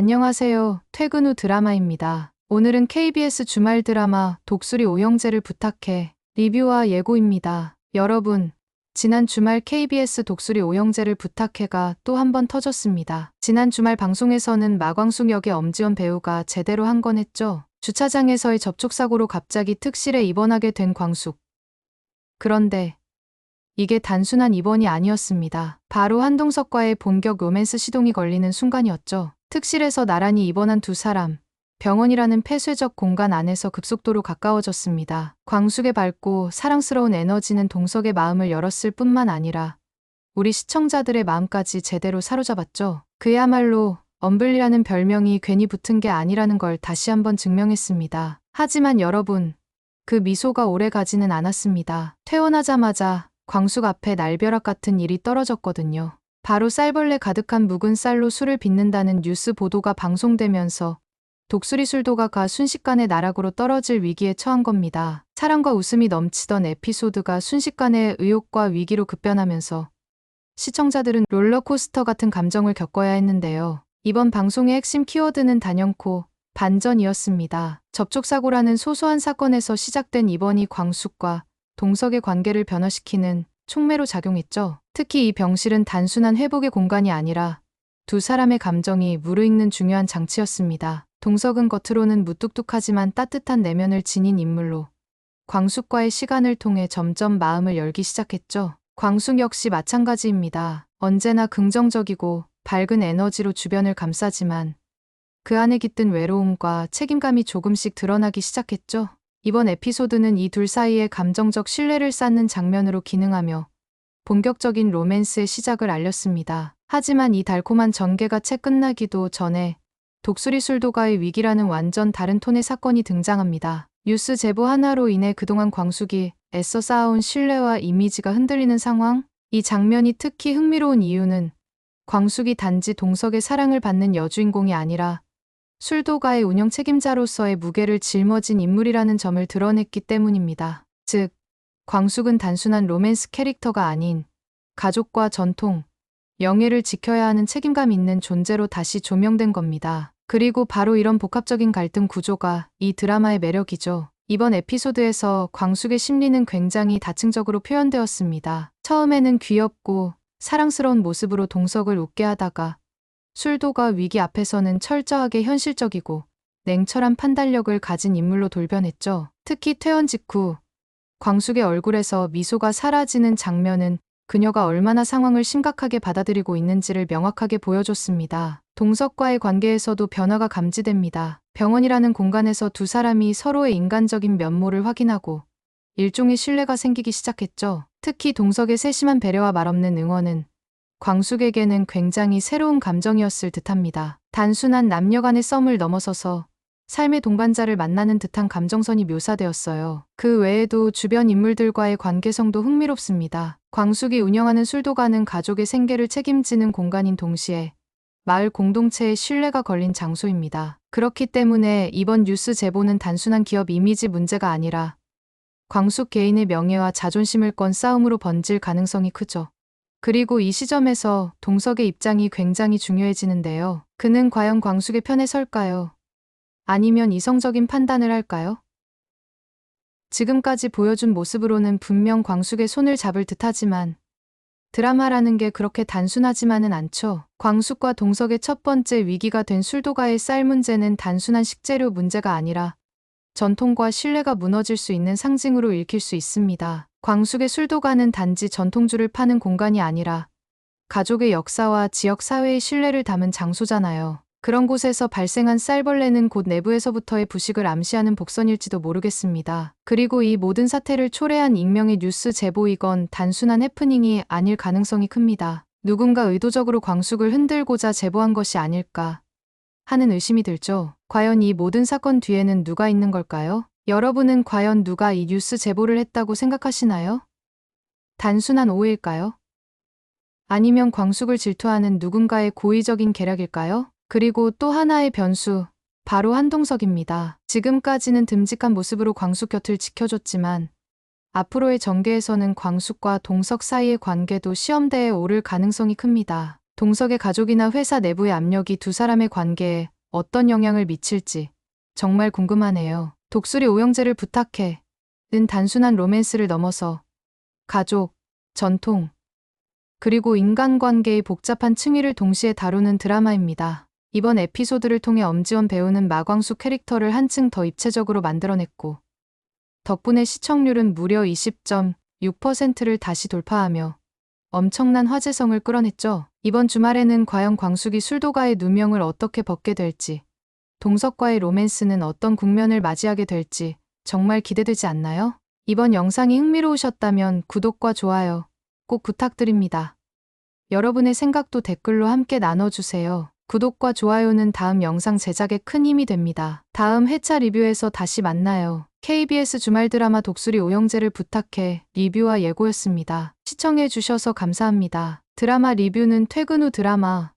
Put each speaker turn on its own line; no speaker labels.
안녕하세요. 퇴근 후 드라마입니다. 오늘은 KBS 주말 드라마 독수리 오영재를 부탁해 리뷰와 예고입니다. 여러분, 지난 주말 KBS 독수리 오영재를 부탁해가 또 한 번 터졌습니다. 지난 주말 방송에서는 마광숙 역의 엄지원 배우가 제대로 한 건 했죠. 주차장에서의 접촉사고로 갑자기 특실에 입원하게 된 광숙. 그런데 이게 단순한 입원이 아니었습니다. 바로 한동석과의 본격 로맨스 시동이 걸리는 순간이었죠. 특실에서 나란히 입원한 두 사람. 병원이라는 폐쇄적 공간 안에서 급속도로 가까워졌습니다. 광숙의 밝고 사랑스러운 에너지는 동석의 마음을 열었을 뿐만 아니라 우리 시청자들의 마음까지 제대로 사로잡았죠. 그야말로 엄블리라는 별명이 괜히 붙은 게 아니라는 걸 다시 한번 증명했습니다. 하지만 여러분, 그 미소가 오래 가지는 않았습니다. 퇴원하자마자 광숙 앞에 날벼락 같은 일이 떨어졌거든요. 바로 쌀벌레 가득한 묵은 쌀로 술을 빚는다는 뉴스 보도가 방송되면서 독수리 술도가가 순식간에 나락으로 떨어질 위기에 처한 겁니다. 사랑과 웃음이 넘치던 에피소드가 순식간에 의욕과 위기로 급변하면서 시청자들은 롤러코스터 같은 감정을 겪어야 했는데요. 이번 방송의 핵심 키워드는 단연코 반전이었습니다. 접촉사고라는 소소한 사건에서 시작된 이번이 광숙과 동석의 관계를 변화시키는 촉매로 작용했죠. 특히 이 병실은 단순한 회복의 공간이 아니라 두 사람의 감정이 무르익는 중요한 장치였습니다. 동석은 겉으로는 무뚝뚝하지만 따뜻한 내면을 지닌 인물로 광숙과의 시간을 통해 점점 마음을 열기 시작했죠. 광숙 역시 마찬가지입니다. 언제나 긍정적이고 밝은 에너지로 주변을 감싸지만 그 안에 깃든 외로움과 책임감이 조금씩 드러나기 시작했죠. 이번 에피소드는 이 둘 사이의 감정적 신뢰를 쌓는 장면으로 기능하며 본격적인 로맨스의 시작을 알렸습니다. 하지만 이 달콤한 전개가 채 끝나기도 전에 독수리 술도가의 위기라는 완전 다른 톤의 사건이 등장합니다. 뉴스 제보 하나로 인해 그동안 광숙이 애써 쌓아온 신뢰와 이미지가 흔들리는 상황? 이 장면이 특히 흥미로운 이유는 광숙이 단지 동석의 사랑을 받는 여주인공이 아니라 술도가의 운영 책임자로서의 무게를 짊어진 인물이라는 점을 드러냈기 때문입니다. 즉, 광숙은 단순한 로맨스 캐릭터가 아닌 가족과 전통, 영예를 지켜야 하는 책임감 있는 존재로 다시 조명된 겁니다. 그리고 바로 이런 복합적인 갈등 구조가 이 드라마의 매력이죠. 이번 에피소드에서 광숙의 심리는 굉장히 다층적으로 표현되었습니다. 처음에는 귀엽고 사랑스러운 모습으로 동석을 웃게 하다가 술도가 위기 앞에서는 철저하게 현실적이고 냉철한 판단력을 가진 인물로 돌변했죠. 특히 퇴원 직후 광숙의 얼굴에서 미소가 사라지는 장면은 그녀가 얼마나 상황을 심각하게 받아들이고 있는지를 명확하게 보여줬습니다. 동석과의 관계에서도 변화가 감지됩니다. 병원이라는 공간에서 두 사람이 서로의 인간적인 면모를 확인하고 일종의 신뢰가 생기기 시작했죠. 특히 동석의 세심한 배려와 말없는 응원은 광숙에게는 굉장히 새로운 감정이었을 듯합니다. 단순한 남녀 간의 썸을 넘어서서 삶의 동반자를 만나는 듯한 감정선이 묘사되었어요. 그 외에도 주변 인물들과의 관계성도 흥미롭습니다. 광숙이 운영하는 술도가는 가족의 생계를 책임지는 공간인 동시에 마을 공동체의 신뢰가 걸린 장소입니다. 그렇기 때문에 이번 뉴스 제보는 단순한 기업 이미지 문제가 아니라 광숙 개인의 명예와 자존심을 건 싸움으로 번질 가능성이 크죠. 그리고 이 시점에서 동석의 입장이 굉장히 중요해지는데요. 그는 과연 광숙의 편에 설까요? 아니면 이성적인 판단을 할까요? 지금까지 보여준 모습으로는 분명 광숙의 손을 잡을 듯하지만 드라마라는 게 그렇게 단순하지만은 않죠. 광숙과 동석의 첫 번째 위기가 된 술도가의 쌀 문제는 단순한 식재료 문제가 아니라 전통과 신뢰가 무너질 수 있는 상징으로 읽힐 수 있습니다. 광숙의 술도가는 단지 전통주를 파는 공간이 아니라 가족의 역사와 지역 사회의 신뢰를 담은 장소잖아요. 그런 곳에서 발생한 쌀벌레는 곧 내부에서부터의 부식을 암시하는 복선일지도 모르겠습니다. 그리고 이 모든 사태를 초래한 익명의 뉴스 제보이건 단순한 해프닝이 아닐 가능성이 큽니다. 누군가 의도적으로 광숙을 흔들고자 제보한 것이 아닐까 하는 의심이 들죠. 과연 이 모든 사건 뒤에는 누가 있는 걸까요? 여러분은 과연 누가 이 뉴스 제보를 했다고 생각하시나요? 단순한 오해일까요? 아니면 광숙을 질투하는 누군가의 고의적인 계략일까요? 그리고 또 하나의 변수, 바로 한동석입니다. 지금까지는 듬직한 모습으로 광숙 곁을 지켜줬지만 앞으로의 전개에서는 광숙과 동석 사이의 관계도 시험대에 오를 가능성이 큽니다. 동석의 가족이나 회사 내부의 압력이 두 사람의 관계에 어떤 영향을 미칠지 정말 궁금하네요. 독수리 오영재를 부탁해. 는 단순한 로맨스를 넘어서 가족, 전통, 그리고 인간관계의 복잡한 층위를 동시에 다루는 드라마입니다. 이번 에피소드를 통해 엄지원 배우는 마광수 캐릭터를 한층 더 입체적으로 만들어냈고, 덕분에 시청률은 무려 20.6%를 다시 돌파하며 엄청난 화제성을 끌어냈죠. 이번 주말에는 과연 광숙이 술도가의 누명을 어떻게 벗게 될지, 동석과의 로맨스는 어떤 국면을 맞이하게 될지 정말 기대되지 않나요? 이번 영상이 흥미로우셨다면 구독과 좋아요 꼭 부탁드립니다. 여러분의 생각도 댓글로 함께 나눠주세요. 구독과 좋아요는 다음 영상 제작에 큰 힘이 됩니다. 다음 회차 리뷰에서 다시 만나요. KBS 주말 드라마 독수리 오영재를 부탁해 리뷰와 예고였습니다. 시청해주셔서 감사합니다. 드라마 리뷰는 퇴근 후 드라마